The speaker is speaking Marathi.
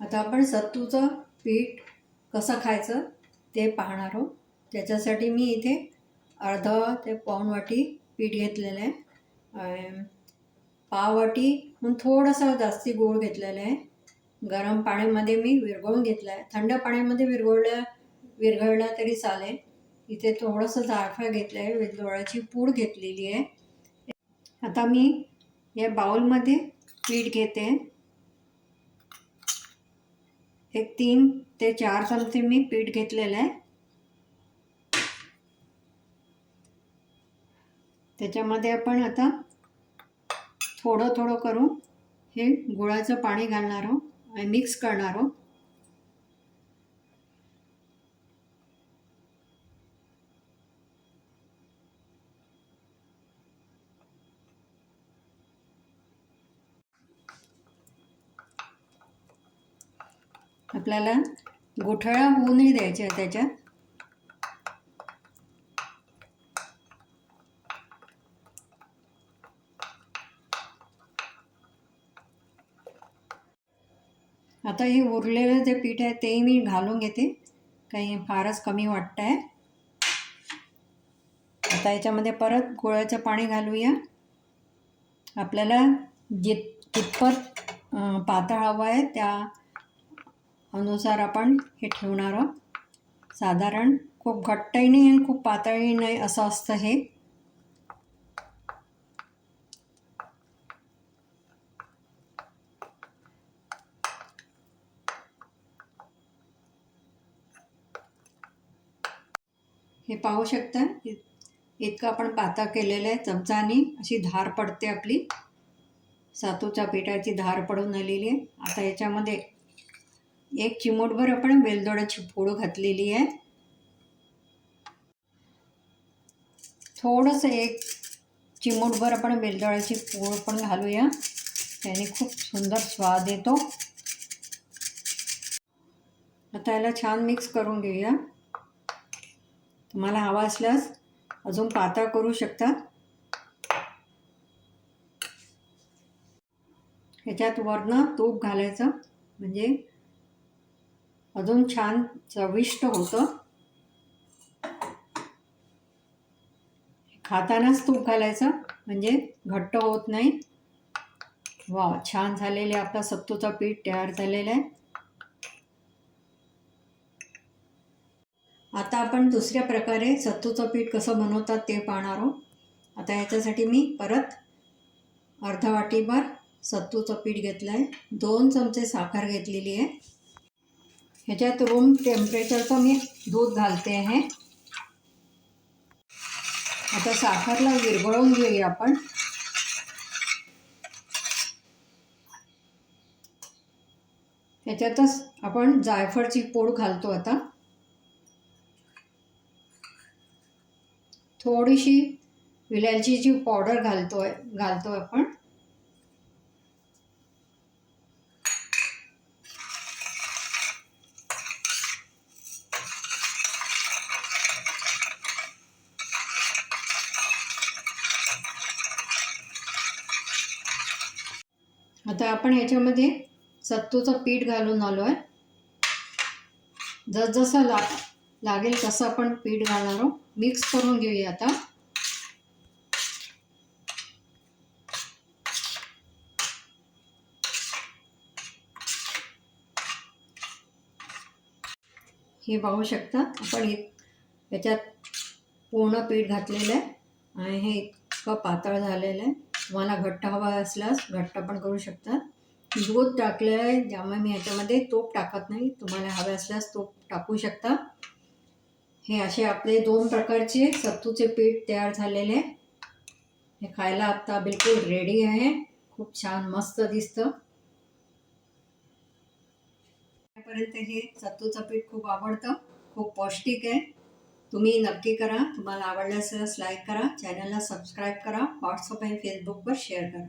आता आपण सत्तूचं पीठ कसं खायचं ते पाहणार आहोत. त्याच्यासाठी मी इथे अर्धा ते पाऊण वाटी पीठ घेतलेलं आहे. अं, पाव वाटीहून थोडंसं जास्ती गोड घेतलेलं आहे. गरम पाण्यामध्ये मी विरघळून घेतलं आहे. थंड पाण्यामध्ये विरघळल्या विरघळला तरी चालेल. इथे थोडंसं जायफळ घेतलं आहे. वेलदोळ्याची पूड घेतलेली आहे. आता मी या बाउलमध्ये पीठ घेते. एक तीन ते चार चमचे मी पीठ घेतलेलं आहे. त्याच्यामध्ये आपण आता थोडं थोडं करून हे गुळाचं पाणी घालणार आहोत आणि मिक्स करणार आहोत. आपल्याला गोठळा होऊ नाही आहे त्याच्यात. आता हे उरलेलं जे पीठ आहे ते मी घालून घेते. काही फारच कमी वाटतं आहे आता याच्यामध्ये परत गुळाचं पाणी घालूया. आपल्याला जित कितपत पातळ हवं आहे त्या अनुसार आपण हे ठेवणार आहोत. साधारण खूप घट्टही नाही आणि खूप पातळही नाही असं असतं हे. हे पाहू शकता इतकं आपण पातळ केलेलं आहे चमचानी. अशी धार पडते आपली. सातूच्या पिठाची धार पडून आलेली आहे. आता याच्यामध्ये एक चिमूटभर आपण वेलदोड्याची पूड घातलेली आहे. थोडंसं एक चिमूटभर आपण वेलदोड्याची पूड पण घालूया. त्याने खूप सुंदर स्वाद येतो. आता याला छान मिक्स करून घेऊया. तुम्हाला हवा असल्यास अजून पातळ करू शकता. ह्याच्यात वरनं तूप घालायचं. म्हणजे अजून छान चविष्ट होतं. खातानाच तूप घालायचं म्हणजे घट्ट होत नाही. वा छान झालेले आपला सत्तूचा पीठ तयार झालेलं आहे. आता आपण दुसऱ्या प्रकारे सत्तूचं पीठ कसं बनवतात ते पाहणार आहोत. आता याच्यासाठी मी परत अर्धा वाटीभर सत्तूचं पीठ घेतलं आहे दोन चमचे साखर घेतलेली आहे. ह्याच्यात रूम टेम्परेचरचं मी दूध घालते आहे. आता साखरला विरघळवून घेऊया आपण. त्याच्यातच आपण जायफळची पूड घालतो आता. थोडीशी विलायचीची पावडर घालतोय घालतो आपण. आता आपण याच्यामध्ये सत्तूचं पीठ घालून आलो आहे जसजसं ला लागेल तसं आपण पीठ घालणार आहोत. मिक्स करून घेऊया आता. हे पाहू शकता आपण हे याच्यात पूर्ण पीठ घातलेलं आहे. आणि हे इतकं पातळ झालेलं आहे. तुम्हाला घट्ट हवा असल्यास घट्ट पण करू शकता दूध टाकलं आहे ज्यामुळे मी याच्यामध्ये तूप टाकत नाही. तुम्हाला हवे असल्यास तूप टाकू शकता. हे असे आपले दोन प्रकारचे सत्तूचे पीठ तयार झालेले. आहे हे खायला आता बिलकुल रेडी आहे. खूप छान मस्त दिसतं. पर्यंत हे सत्तूचं पीठ खूप आवडतं. खूप पौष्टिक आहे. तुम्ही नक्की करा. तुम्हाला आवडल्यास लाईक करा. चॅनलला सबस्क्राईब करा. व्हॉट्सअप आणि फेसबुकवर शेअर करा.